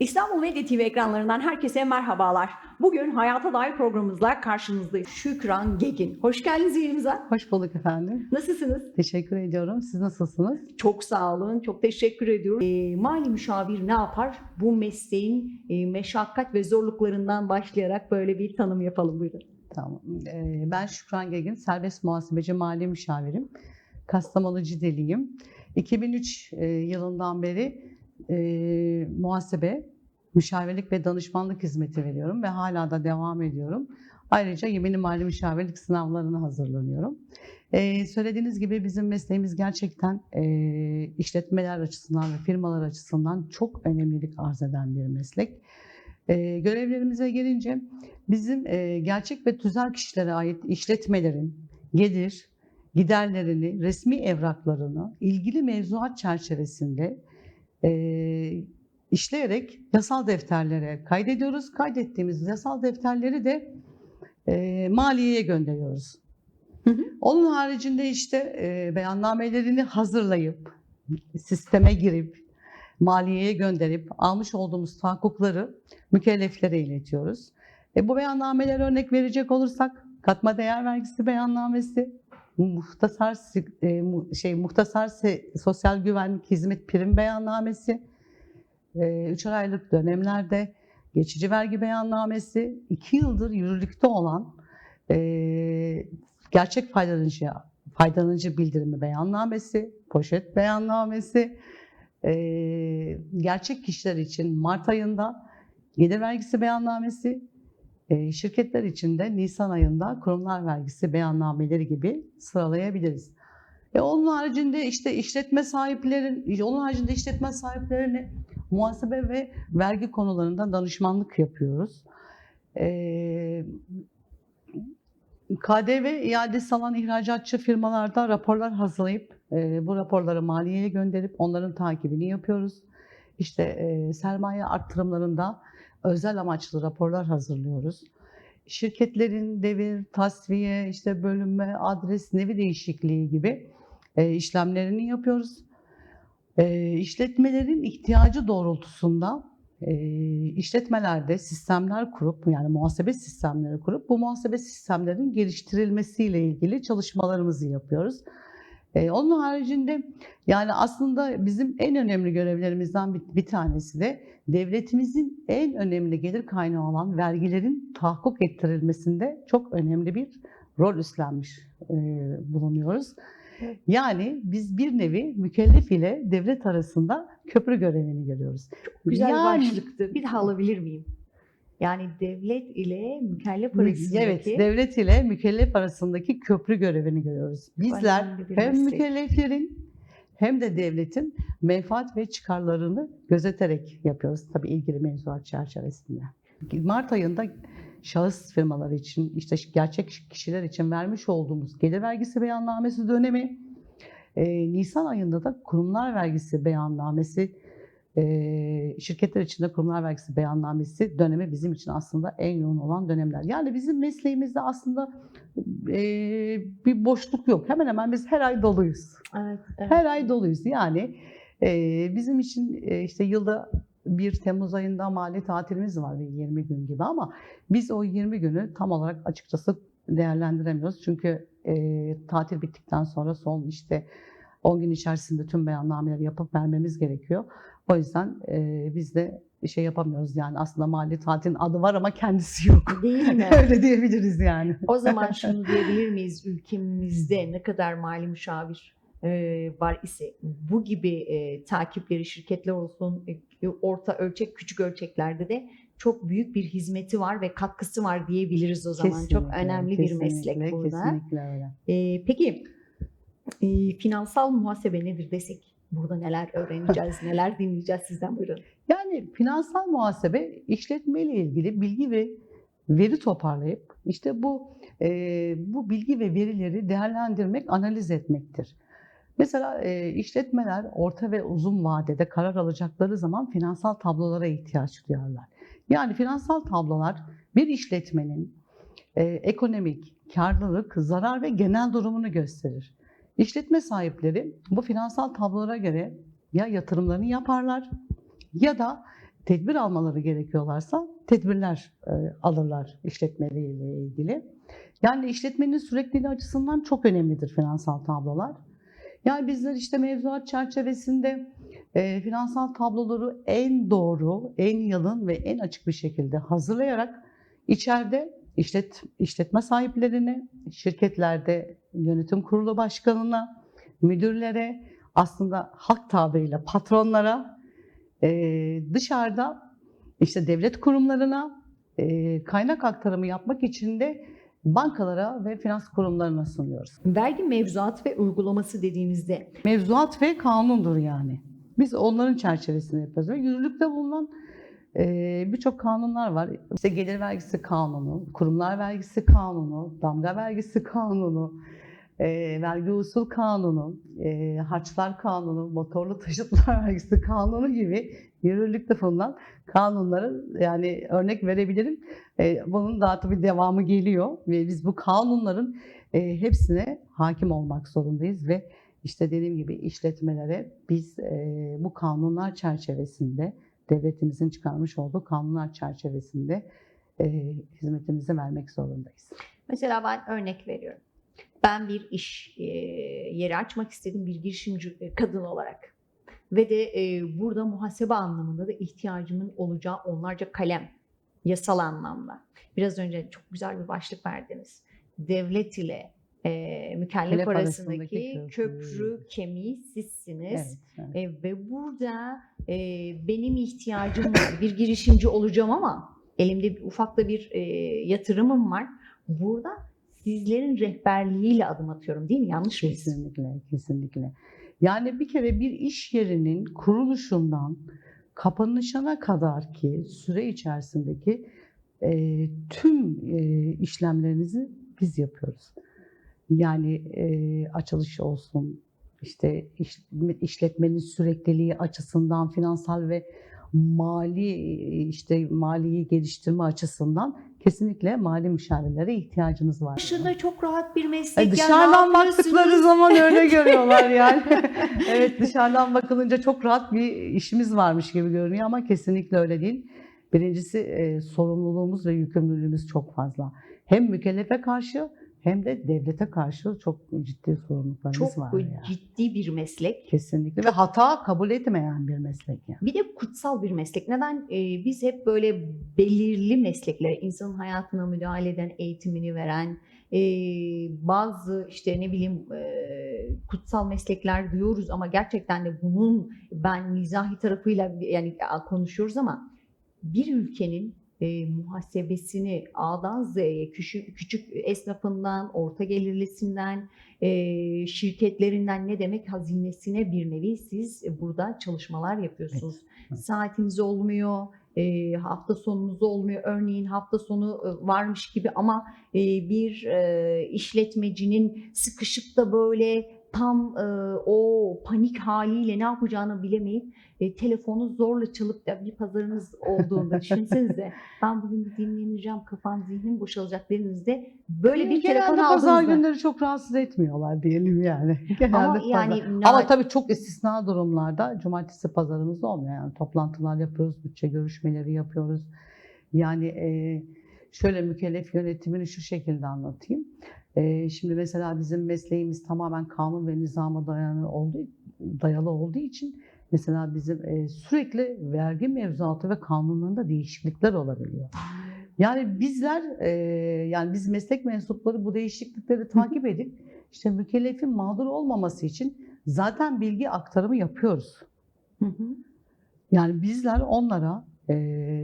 İstanbul Medya TV ekranlarından herkese merhabalar. Bugün Hayata Dair programımızla karşınızdayız. Şükran Gegin. Hoş geldiniz yayınımıza. Hoş bulduk efendim. Nasılsınız? Teşekkür ediyorum. Siz nasılsınız? Çok sağ olun. Çok teşekkür ediyorum. Ee, mali müşavir ne yapar? Bu mesleğin e, meşakkat ve zorluklarından başlayarak böyle bir tanım yapalım buyurun. Tamam. Ee, ben Şükran Gegin, serbest muhasebeci mali müşavirim. Kastamonu Cideliyim. 2003 e, yılından beri e, muhasebe, müşavirlik ve danışmanlık hizmeti veriyorum ve hala da devam ediyorum. Ayrıca yeminli mali müşavirlik sınavlarına hazırlanıyorum. Ee, söylediğiniz gibi bizim mesleğimiz gerçekten e, işletmeler açısından ve firmalar açısından çok önemlilik arz eden bir meslek. Ee, görevlerimize gelince bizim e, gerçek ve tüzel kişilere ait işletmelerin gelir, giderlerini, resmi evraklarını ilgili mevzuat çerçevesinde e, işleyerek yasal defterlere kaydediyoruz. Kaydettiğimiz yasal defterleri de e, maliyeye gönderiyoruz. Hı hı. Onun haricinde işte e, beyannamelerini hazırlayıp, sisteme girip, maliyeye gönderip almış olduğumuz tahakkukları mükelleflere iletiyoruz. E, bu beyannameler örnek verecek olursak katma değer vergisi beyannamesi, muhtasar e, şey muhtasar sosyal güvenlik hizmet prim beyannamesi, 3 aylık dönemlerde geçici vergi beyannamesi, 2 yıldır yürürlükte olan e, gerçek faydalanıcı faydalanıcı bildirimi beyannamesi, poşet beyannamesi, e, gerçek kişiler için Mart ayında gelir vergisi beyannamesi, e, şirketler için de Nisan ayında kurumlar vergisi beyannameleri gibi sıralayabiliriz. E onun haricinde işte işletme sahiplerin, onun haricinde işletme sahiplerine muhasebe ve vergi konularında danışmanlık yapıyoruz. E, KDV iadesi alan ihracatçı firmalarda raporlar hazırlayıp e, bu raporları maliyeye gönderip onların takibini yapıyoruz. İşte e, sermaye arttırımlarında özel amaçlı raporlar hazırlıyoruz. Şirketlerin devir, tasfiye, işte bölünme, adres, nevi değişikliği gibi e, işlemlerini yapıyoruz. E, işletmelerin ihtiyacı doğrultusunda e, işletmelerde sistemler kurup yani muhasebe sistemleri kurup bu muhasebe sistemlerinin geliştirilmesiyle ilgili çalışmalarımızı yapıyoruz. E, onun haricinde yani aslında bizim en önemli görevlerimizden bir, bir tanesi de devletimizin en önemli gelir kaynağı olan vergilerin tahakkuk ettirilmesinde çok önemli bir rol üstlenmiş e, bulunuyoruz. Yani biz bir nevi mükellef ile devlet arasında köprü görevini görüyoruz. Güzel Yani- başlıktı. Bir daha alabilir miyim? Yani devlet ile mükellef arasındaki Evet, devlet ile mükellef arasındaki köprü görevini görüyoruz. Bizler hem mükelleflerin hem de devletin menfaat ve çıkarlarını gözeterek yapıyoruz. Tabii ilgili mevzuat çerçevesinde. Mart ayında şahıs firmaları için, işte gerçek kişiler için vermiş olduğumuz gelir vergisi beyannamesi dönemi, e, Nisan ayında da kurumlar vergisi beyannamesi, şirketler için de kurumlar vergisi beyannamesi dönemi bizim için aslında en yoğun olan dönemler. Yani bizim mesleğimizde aslında e, bir boşluk yok. Hemen hemen biz her ay doluyuz. Evet, evet. Her ay doluyuz. Yani e, bizim için e, işte yılda 1 Temmuz ayında mali tatilimiz var bir 20 gün gibi ama biz o 20 günü tam olarak açıkçası değerlendiremiyoruz. Çünkü e, tatil bittikten sonra son işte 10 gün içerisinde tüm beyannameleri yapıp vermemiz gerekiyor. O yüzden e, biz de şey yapamıyoruz yani aslında mali tatilin adı var ama kendisi yok. Değil mi? Öyle diyebiliriz yani. O zaman şunu diyebilir miyiz? Ülkemizde ne kadar mali müşavir e, var ise bu gibi e, takipleri şirketler olsun, e, orta ölçek, küçük ölçeklerde de çok büyük bir hizmeti var ve katkısı var diyebiliriz o zaman. çok Kesinlikle, önemli bir meslek kesinlikle, burada. Kesinlikle öyle. E, peki e, finansal muhasebe nedir desek? Burada neler öğreneceğiz, neler dinleyeceğiz sizden buyurun. Yani finansal muhasebe işletme ile ilgili bilgi ve veri toparlayıp işte bu e, bu bilgi ve verileri değerlendirmek, analiz etmektir. Mesela e, işletmeler orta ve uzun vadede karar alacakları zaman finansal tablolara ihtiyaç duyarlar. Yani finansal tablolar bir işletmenin e, ekonomik, karlılık, zarar ve genel durumunu gösterir. İşletme sahipleri bu finansal tablolara göre ya yatırımlarını yaparlar ya da tedbir almaları gerekiyorlarsa tedbirler e, alırlar işletmeleriyle ilgili. Yani işletmenin sürekliliği açısından çok önemlidir finansal tablolar. Yani bizler işte mevzuat çerçevesinde e, finansal tabloları en doğru, en yalın ve en açık bir şekilde hazırlayarak içeride işlet, işletme sahiplerine, şirketlerde yönetim kurulu başkanına, müdürlere, aslında halk tabiriyle patronlara, e, dışarıda işte devlet kurumlarına e, kaynak aktarımı yapmak için de bankalara ve finans kurumlarına sunuyoruz. Vergi mevzuat ve uygulaması dediğimizde Mevzuat ve kanundur yani. Biz onların çerçevesinde yapıyoruz. Ve yürürlükte bulunan birçok kanunlar var. İşte gelir vergisi kanunu, kurumlar vergisi kanunu, damga vergisi kanunu, e, vergi usul kanunu, e, harçlar kanunu, motorlu taşıtlar vergisi kanunu gibi yürürlükte bulunan kanunları yani örnek verebilirim. E, bunun daha tabii devamı geliyor ve biz bu kanunların e, hepsine hakim olmak zorundayız ve işte dediğim gibi işletmelere biz e, bu kanunlar çerçevesinde devletimizin çıkarmış olduğu kanunlar çerçevesinde e, hizmetimizi vermek zorundayız. mesela ben örnek veriyorum. Ben bir iş e, yeri açmak istedim bir girişimci e, kadın olarak. Ve de e, burada muhasebe anlamında da ihtiyacımın olacağı onlarca kalem yasal anlamda. Biraz önce çok güzel bir başlık verdiniz. Devlet ile e, mükellef arasındaki arasındaki köprü, kemiği sizsiniz. Evet, evet. E, ve burada e, benim ihtiyacım var. Bir girişimci olacağım ama elimde bir, ufak da bir e, yatırımım var. Burada sizlerin rehberliğiyle adım atıyorum değil mi? Yanlış mıyız? Kesinlikle, kesinlikle. Yani bir kere bir iş yerinin kuruluşundan kapanışına kadar ki süre içerisindeki e, tüm e, işlemlerinizi biz yapıyoruz. Yani e, açılış olsun, işte iş- işletmenin sürekliliği açısından finansal ve mali işte maliyi geliştirme açısından kesinlikle mali müşavirlere ihtiyacımız var. Dışında çok rahat bir meslek. Ya, dışarıdan baktıkları zaman öyle görüyorlar yani. evet dışarıdan bakılınca çok rahat bir işimiz varmış gibi görünüyor ama kesinlikle öyle değil. Birincisi e, sorumluluğumuz ve yükümlülüğümüz çok fazla. Hem mükellefe karşı hem de devlete karşı çok ciddi sorumluluklarımız Çok var. Yani. ciddi bir meslek. Kesinlikle ve hata kabul etmeyen bir meslek yani. Bir de kutsal bir meslek. Neden? Ee, biz hep böyle belirli mesleklere, insanın hayatına müdahale eden, eğitimini veren, e, bazı işte ne bileyim e, kutsal meslekler diyoruz ama gerçekten de bunun ben mizahi tarafıyla yani konuşuyoruz ama bir ülkenin e, muhasebesini A'dan Z'ye küçük, küçük esnafından, orta gelirlisinden, e, şirketlerinden ne demek hazinesine bir nevi siz burada çalışmalar yapıyorsunuz. evet. Saatiniz olmuyor, e, hafta sonunuz olmuyor. Örneğin hafta sonu e, varmış gibi ama e, bir e, işletmecinin sıkışıp da böyle tam e, o panik haliyle ne yapacağını bilemeyip e, telefonu zorla çalıp da bir pazarınız olduğunda düşünsenize ben bugün bir dinleneceğim kafam zihnim boşalacak dediğinizde böyle bir Genelde telefon pazar aldığınızda günleri çok rahatsız etmiyorlar diyelim yani. Genelde ama pazar- yani Ama na- tabii çok istisna durumlarda cumartesi pazarımız olmuyor. Yani toplantılar yapıyoruz, bütçe görüşmeleri yapıyoruz. Yani e, şöyle mükellef yönetimini şu şekilde anlatayım. Şimdi mesela bizim mesleğimiz tamamen kanun ve nizama dayalı olduğu, dayalı olduğu için mesela bizim sürekli vergi mevzuatı ve kanunlarında değişiklikler olabiliyor. Yani bizler, yani biz meslek mensupları bu değişiklikleri takip edip işte mükellefin mağdur olmaması için zaten bilgi aktarımı yapıyoruz. Hı hı. Yani bizler onlara, e,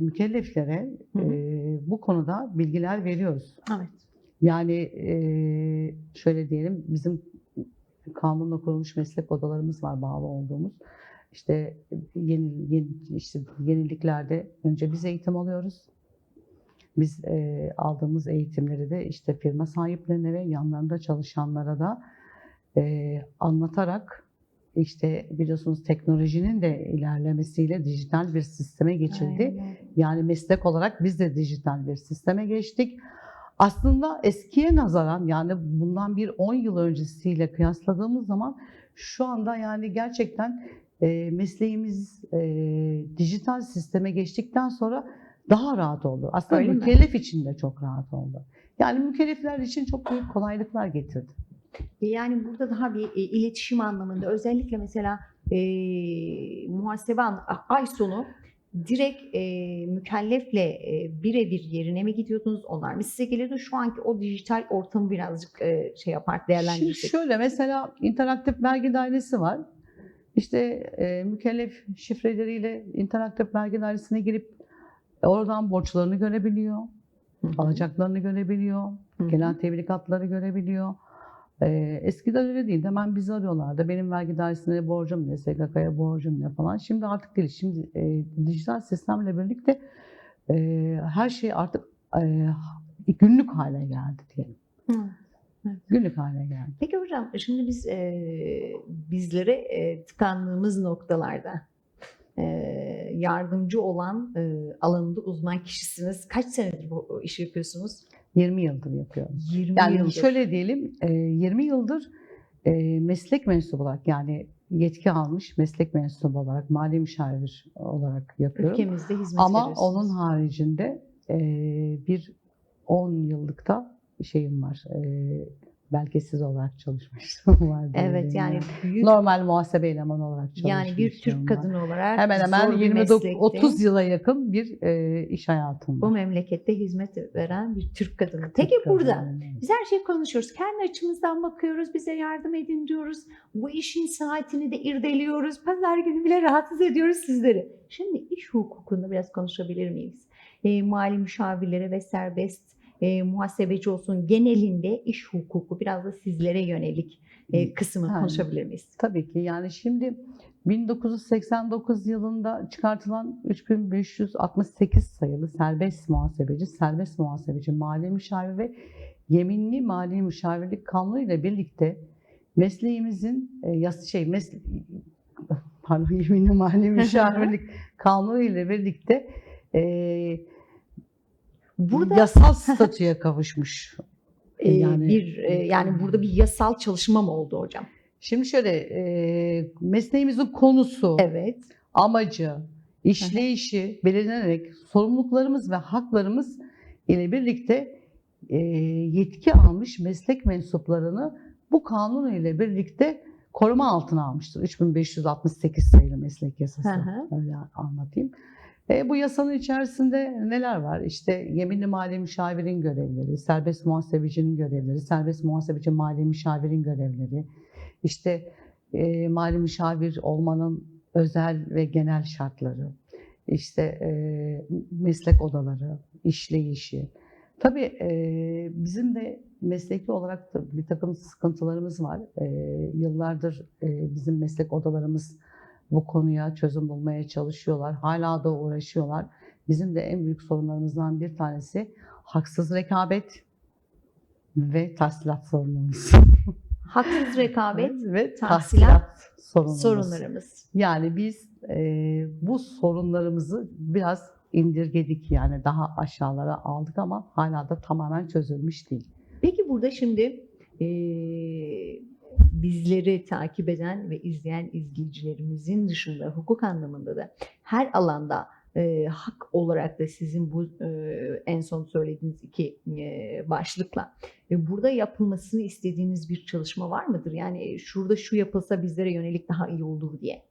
mükelleflere Hı hı. e, bu konuda bilgiler veriyoruz. Evet. Yani e, şöyle diyelim, bizim kanunla kurulmuş meslek odalarımız var bağlı olduğumuz. İşte yeni, yeni işte yeniliklerde önce biz eğitim alıyoruz. Biz e, aldığımız eğitimleri de işte firma sahiplerine ve yanlarında çalışanlara da e, anlatarak işte biliyorsunuz teknolojinin de ilerlemesiyle dijital bir sisteme geçildi. Aynen. Yani meslek olarak biz de dijital bir sisteme geçtik. Aslında eskiye nazaran yani bundan bir 10 yıl öncesiyle kıyasladığımız zaman şu anda yani gerçekten e, mesleğimiz e, dijital sisteme geçtikten sonra daha rahat oldu. Aslında Öyle mi? mükellef için de çok rahat oldu. Yani mükellefler için çok büyük kolaylıklar getirdi. E, Yani burada daha bir e, iletişim anlamında özellikle mesela e, muhasebe ay sonu direkt e, mükellefle e, birebir yerine mi gidiyordunuz? Onlar mı size geliyordu? Şu anki o dijital ortamı birazcık e, şey yapar Şimdi değerlendirirsek. şöyle mesela interaktif vergi dairesi var. İşte e, mükellef şifreleriyle interaktif vergi dairesine girip oradan borçlarını görebiliyor, Hı hı. alacaklarını görebiliyor, Hı hı. gelen tebligatları görebiliyor. Ee, eskiden öyle değildi. Hemen bizi arıyorlardı. Benim vergi dairesine borcum ne, SGK'ya borcum ne falan. Şimdi artık değil. Şimdi e, dijital sistemle birlikte e, her şey artık e, günlük hale geldi diyelim. Hı. Günlük hale geldi. Peki hocam şimdi biz e, bizlere e, tıkandığımız noktalarda e, yardımcı olan e, alanında uzman kişisiniz. Kaç senedir bu işi yapıyorsunuz? 20 yıldır yapıyorum. 20 Yani yıldır. şöyle diyelim, e, 20 yıldır e, meslek mensubu olarak yani yetki almış meslek mensubu olarak, mali müşavir olarak yapıyorum. ülkemizde hizmet Ama onun haricinde e, bir 10 yıllıkta şeyim var. Belgesiz olarak çalışmıştım var. diyelim Evet yani büyük normal muhasebe elemanı olarak çalışmıştım. yani bir Türk kadını olarak hemen hemen zor bir 29 meslekte 30 yıla yakın bir e, iş hayatım bu var. memlekette hizmet veren bir Türk kadını. Peki Türk burada kadını. Biz her şeyi konuşuyoruz. Kendi açımızdan bakıyoruz. Bize yardım edin diyoruz. Bu işin saatini de irdeliyoruz. Pazar günü bile rahatsız ediyoruz sizleri. Şimdi iş hukukunda biraz konuşabilir miyiz? E, mali müşavirlere ve serbest e, muhasebeci olsun genelinde iş hukuku biraz da sizlere yönelik e, kısmı Ha. konuşabilir miyiz? Tabii ki yani şimdi 1989 yılında çıkartılan 3568 sayılı serbest muhasebeci, serbest muhasebeci, mali müşavir ve yeminli mali müşavirlik kanunu ile birlikte mesleğimizin e, yas şey mes pardon yeminli mali müşavirlik kanunu ile birlikte e, Burada yasal statüye kavuşmuş. e, yani- bir e, yani burada bir yasal çalışma mı oldu hocam? Şimdi şöyle e, mesleğimizin konusu, Evet. amacı, işleyişi belirlenerek sorumluluklarımız ve haklarımız ile birlikte e, yetki almış meslek mensuplarını bu kanun ile birlikte koruma altına almıştır. 3568 sayılı meslek yasası. Hı hı. Öyle anlatayım. E, bu yasanın içerisinde neler var? İşte yeminli mali müşavirin görevleri, serbest muhasebecinin görevleri, serbest muhasebeci mali müşavirin görevleri, işte e, mali müşavir olmanın özel ve genel şartları, işte e, meslek odaları, işleyişi. Tabii e, bizim de mesleki olarak da bir takım sıkıntılarımız var. E, yıllardır e, bizim meslek odalarımız bu konuya çözüm bulmaya çalışıyorlar. Hala da uğraşıyorlar. Bizim de en büyük sorunlarımızdan bir tanesi haksız rekabet ve tahsilat sorunumuz. Haksız rekabet ve tahsilat tahsilat sorunumuz. sorunlarımız. Yani biz e, bu sorunlarımızı biraz indirgedik yani daha aşağılara aldık ama hala da tamamen çözülmüş değil. Peki burada şimdi eee, bizleri takip eden ve izleyen izleyicilerimizin dışında hukuk anlamında da her alanda eee, hak olarak da sizin bu eee, en son söylediğiniz iki eee, başlıkla e, burada yapılmasını istediğiniz bir çalışma var mıdır? Yani şurada şu yapılsa bizlere yönelik daha iyi olur diye.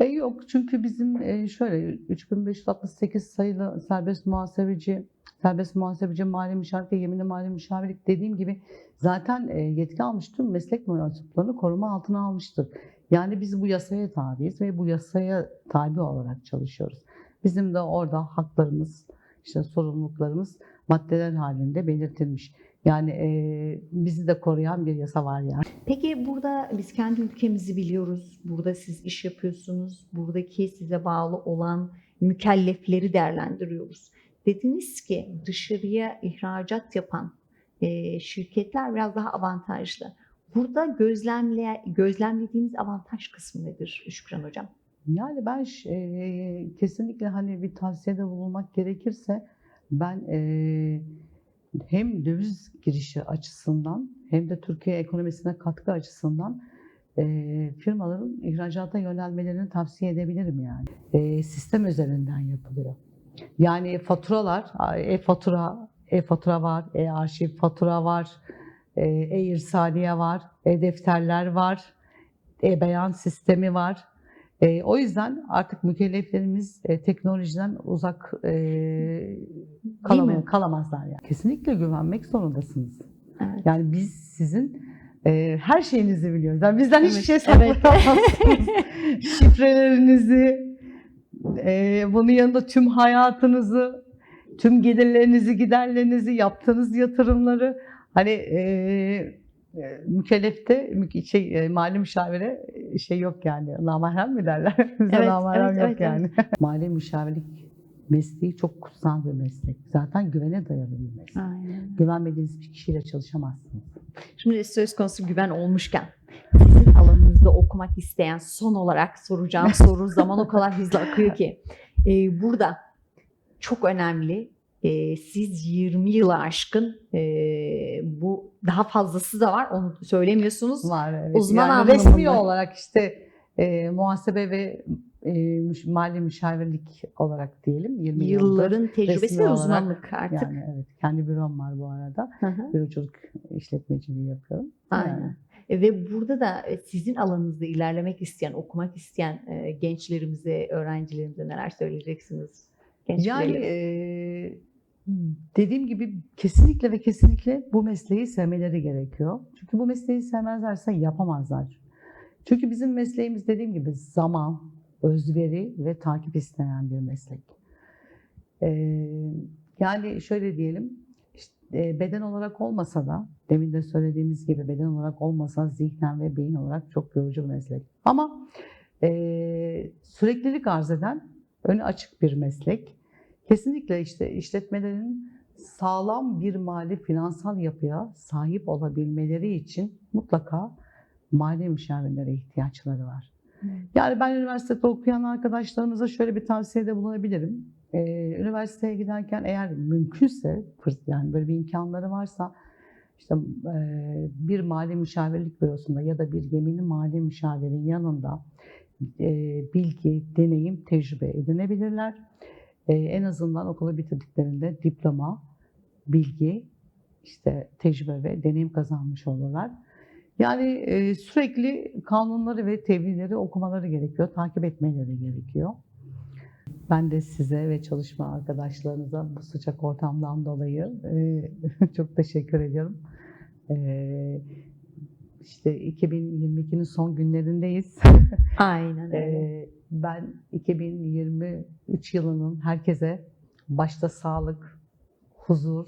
E yok çünkü bizim e, şöyle 3568 sayılı serbest muhasebeci, serbest muhasebeci mali müşavirlik ve yeminli mali müşavirlik dediğim gibi zaten e, yetki almış tüm meslek mensuplarını koruma altına almıştır. Yani biz bu yasaya tabiiz ve bu yasaya tabi olarak çalışıyoruz. Bizim de orada haklarımız, işte sorumluluklarımız maddeler halinde belirtilmiş. Yani e, bizi de koruyan bir yasa var yani. Peki burada biz kendi ülkemizi biliyoruz. Burada siz iş yapıyorsunuz. Buradaki size bağlı olan mükellefleri değerlendiriyoruz. Dediniz ki dışarıya ihracat yapan e, şirketler biraz daha avantajlı. Burada gözlemle, gözlemlediğiniz avantaj kısmı nedir Şükran Hocam? Yani ben e, kesinlikle hani bir tavsiyede bulunmak gerekirse ben e, hem döviz girişi açısından hem de Türkiye ekonomisine katkı açısından e, firmaların ihracata yönelmelerini tavsiye edebilirim yani. E, sistem üzerinden yapılıyor. Yani faturalar, e-fatura, e-fatura var, e-arşiv fatura var, e, e-irsaliye var, e-defterler var, e-beyan sistemi var. E, o yüzden artık mükelleflerimiz e, teknolojiden uzak e, kalam- kalamazlar yani. Kesinlikle güvenmek zorundasınız. Evet. Yani biz sizin e, her şeyinizi biliyoruz. Yani bizden hiçbir Evet, şey evet. saklayamazsınız. Şifrelerinizi, e, bunun yanında tüm hayatınızı, tüm gelirlerinizi, giderlerinizi, yaptığınız yatırımları hani e, e, mükellefte mü- şey, e, mali müşavire e, şey yok yani. Namahrem mi derler? Bize Evet, namahrem evet, yok evet, yani. mali müşavirlik mesleği çok kutsal bir meslek. Zaten güvene dayalı bir meslek. Aynen. Güvenmediğiniz bir kişiyle çalışamazsınız. Şimdi söz konusu güven olmuşken sizin alanınızda okumak isteyen son olarak soracağım soru zaman o kadar hızlı akıyor ki. Ee, burada çok önemli. Ee, siz 20 yılı aşkın ee, bu daha fazlası da var onu söylemiyorsunuz. Var evet. Uzman yani anlamında. resmi olarak işte e, muhasebe ve e, mali müşavirlik olarak diyelim 20 yıldır. Yılların tecrübesi ve olarak uzmanlık artık. Yani evet kendi bürom var bu arada. Hı hı. Büroculuk işletmeciliği yapıyorum. Aynen. Yani. E, Ve burada da e, sizin alanınızda ilerlemek isteyen, okumak isteyen e, gençlerimize, öğrencilerimize neler söyleyeceksiniz? Yani e, dediğim gibi kesinlikle ve kesinlikle bu mesleği sevmeleri gerekiyor. Çünkü bu mesleği sevmezlerse yapamazlar. Çünkü bizim mesleğimiz dediğim gibi zaman, özveri ve takip isteyen bir meslek. E, yani şöyle diyelim, beden olarak olmasa da, demin de söylediğimiz gibi beden olarak olmasa zihnen ve beyin olarak çok yorucu bir meslek. Ama e, süreklilik arz eden, önü açık bir meslek. Kesinlikle işte işletmelerin sağlam bir mali finansal yapıya sahip olabilmeleri için mutlaka mali müşavirlere ihtiyaçları var. Yani ben üniversitede okuyan arkadaşlarımıza şöyle bir tavsiyede bulunabilirim. Ee, üniversiteye giderken eğer mümkünse, yani böyle bir imkanları varsa işte e, bir mali müşavirlik bürosunda ya da bir gemini mali müşavirin yanında e, bilgi, deneyim, tecrübe edinebilirler. E, en azından okulu bitirdiklerinde diploma, bilgi, işte tecrübe ve deneyim kazanmış olurlar. Yani e, sürekli kanunları ve tebliğleri okumaları gerekiyor, takip etmeleri gerekiyor. Ben de size ve çalışma arkadaşlarınıza bu sıcak ortamdan dolayı e, çok teşekkür ediyorum. E, işte 2022'nin son günlerindeyiz. Aynen öyle. Ee, ben 2023 yılının herkese başta sağlık, huzur,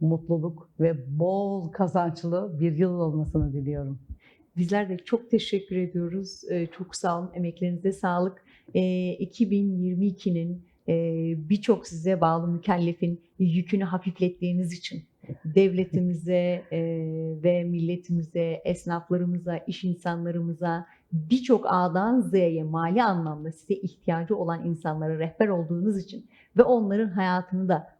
mutluluk ve bol kazançlı bir yıl olmasını diliyorum. Bizler de çok teşekkür ediyoruz. Çok sağ olun. Emeklerinize sağlık. Ee, 2022'nin e, birçok size bağlı mükellefin yükünü hafiflettiğiniz için. Devletimize e, ve milletimize, esnaflarımıza, iş insanlarımıza, birçok A'dan Z'ye mali anlamda size ihtiyacı olan insanlara rehber olduğunuz için ve onların hayatını da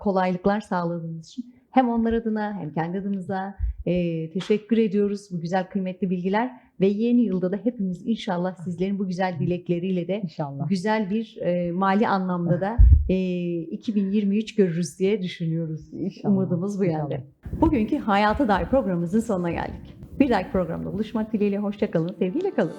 kolaylıklar sağladığınız için hem onlar adına hem kendi adımıza e, teşekkür ediyoruz bu güzel kıymetli bilgiler ve yeni yılda da hepimiz inşallah sizlerin bu güzel dilekleriyle de İnşallah. güzel bir e, mali anlamda da e, 2023 görürüz diye düşünüyoruz. İnşallah. Umudumuz bu yönde. İnşallah. Bugünkü Hayata Dair programımızın sonuna geldik. Bir dahaki programda buluşmak dileğiyle hoşça kalın, sevgiyle kalın.